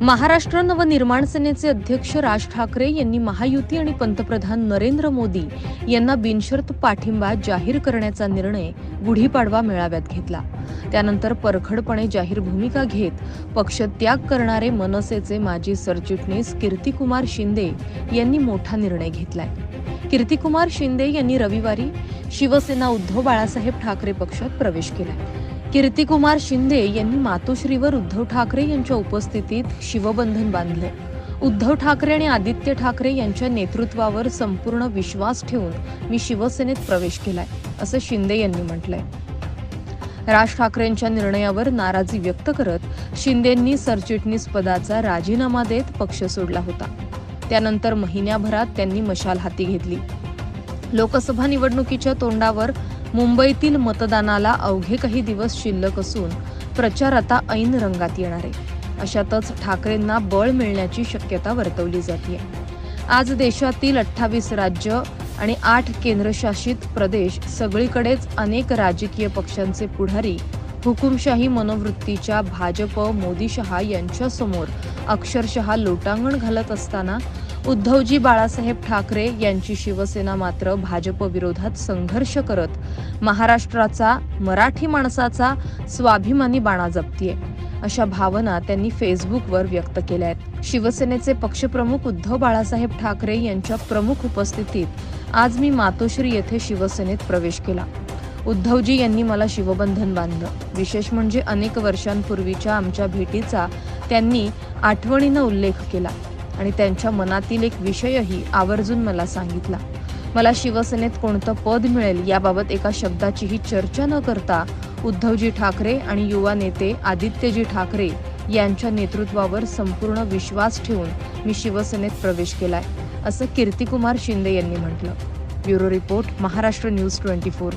महाराष्ट्र नवनिर्माण सेनेचे अध्यक्ष राज ठाकरे यांनी महायुती आणि पंतप्रधान नरेंद्र मोदी यांना बिनशर्त पाठिंबा जाहीर करण्याचा निर्णय गुढीपाडवा मेळाव्यात घेतला. त्यानंतर परखडपणे जाहीर भूमिका घेत पक्ष त्याग करणारे मनसेचे माजी सरचिटणीस कीर्तिकुमार शिंदे यांनी मोठा निर्णय घेतलाय. कीर्तिकुमार शिंदे यांनी रविवारी शिवसेना उद्धव बाळासाहेब ठाकरे पक्षात प्रवेश केला कीर्तिकुमार शिंदे यांनी मातोश्रीवर उद्धव ठाकरे यांच्या उपस्थितीत शिवबंधन बांधले उद्धव ठाकरे आणि आदित्य ठाकरे यांच्या नेतृत्वावर संपूर्ण विश्वास ठेवून मी शिवसेनेत प्रवेश केलाय असं शिंदे यांनी म्हटलंय. राज ठाकरेंच्या निर्णयावर नाराजी व्यक्त करत शिंदेंनी सरचिटणीस पदाचा राजीनामा देत पक्ष सोडला होता. त्यानंतर महिन्याभरात त्यांनी मशाल हाती घेतली. लोकसभा निवडणुकीच्या तोंडावर मुंबईतील मतदानाला अवघे काही दिवस शिल्लक असून प्रचार आता ऐन रंगात येणार आहे. अशातच ठाकरेंना बळ मिळण्याची शक्यता वर्तवली जाते आज देशातील अठ्ठावीस राज्य आणि आठ केंद्रशासित प्रदेश सगळीकडेच अनेक राजकीय पक्षांचे पुढारी हुकुमशाही मनोवृत्तीच्या भाजप मोदीशहा यांच्यासमोर अक्षरशः लोटांगण घालत असताना उद्धवजी बाळासाहेब ठाकरे यांची शिवसेना मात्र भाजप विरोधात संघर्ष करत महाराष्ट्राचा मराठी माणसाचा स्वाभिमानी बाणा जपतीये अशा भावना त्यांनी फेसबुकवर व्यक्त केल्या आहेत. शिवसेनेचे पक्षप्रमुख उद्धव बाळासाहेब ठाकरे यांच्या प्रमुख उपस्थितीत आज मी मातोश्री येथे शिवसेनेत प्रवेश केला. उद्धवजी यांनी मला शिवबंधन बांधलं. विशेष म्हणजे अनेक वर्षांपूर्वीच्या आमच्या भेटीचा त्यांनी आठवणीनं उल्लेख केला. आणि त्यांच्या मनातील एक विषयही आवर्जून मला सांगितला. मला शिवसेनेत कोणतं पद मिळेल याबाबत एका शब्दाचीही चर्चा न करता उद्धवजी ठाकरे आणि युवा नेते आदित्यजी ठाकरे यांच्या नेतृत्वावर संपूर्ण विश्वास ठेवून मी शिवसेनेत प्रवेश केलाय असं कीर्तिकुमार शिंदे यांनी म्हटलं. Bureau report Maharashtra news twenty four.